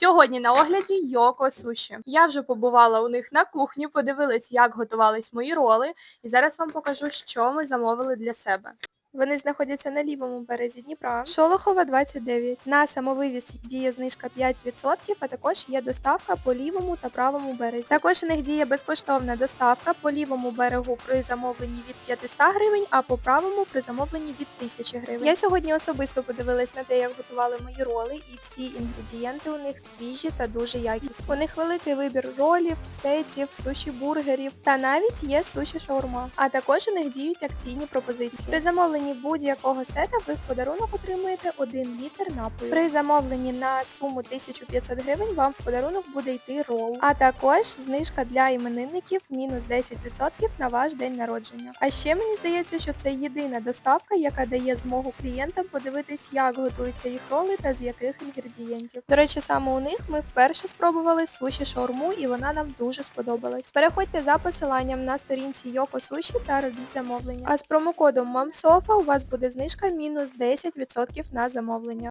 Сьогодні на огляді Йоко Суші. Я вже побувала у них на кухні, подивилась, як готувались мої роли, і зараз вам покажу, що ми замовили для себе. Вони знаходяться на лівому березі Дніпра, Шолохова 29. На самовивіз діє знижка 5%, а також є доставка по лівому та правому березі. Також у них діє безкоштовна доставка по лівому берегу при замовленні від 500 гривень, а по правому при замовленні від 1000 гривень. Я сьогодні особисто подивилась на те, як готували мої роли, і всі інгредієнти у них свіжі та дуже якісні. У них великий вибір ролів, сетів, суші бургерів та навіть є суші шаурма. А також у них діють акційні пропозиції. При замовленні будь-якого сета ви в подарунок отримуєте 1 літр напою. При замовленні на суму 1500 гривень вам в подарунок буде йти рол. А також знижка для іменинників мінус 10% на ваш день народження. А ще мені здається, що це єдина доставка, яка дає змогу клієнтам подивитись, як готуються їх роли та з яких інгредієнтів. До речі, саме у них ми вперше спробували суші шаурму і вона нам дуже сподобалась. Переходьте за посиланням на сторінці Йоко Суші та робіть замовлення. А з промокодом MAMSOFA у вас буде знижка мінус 10% на замовлення.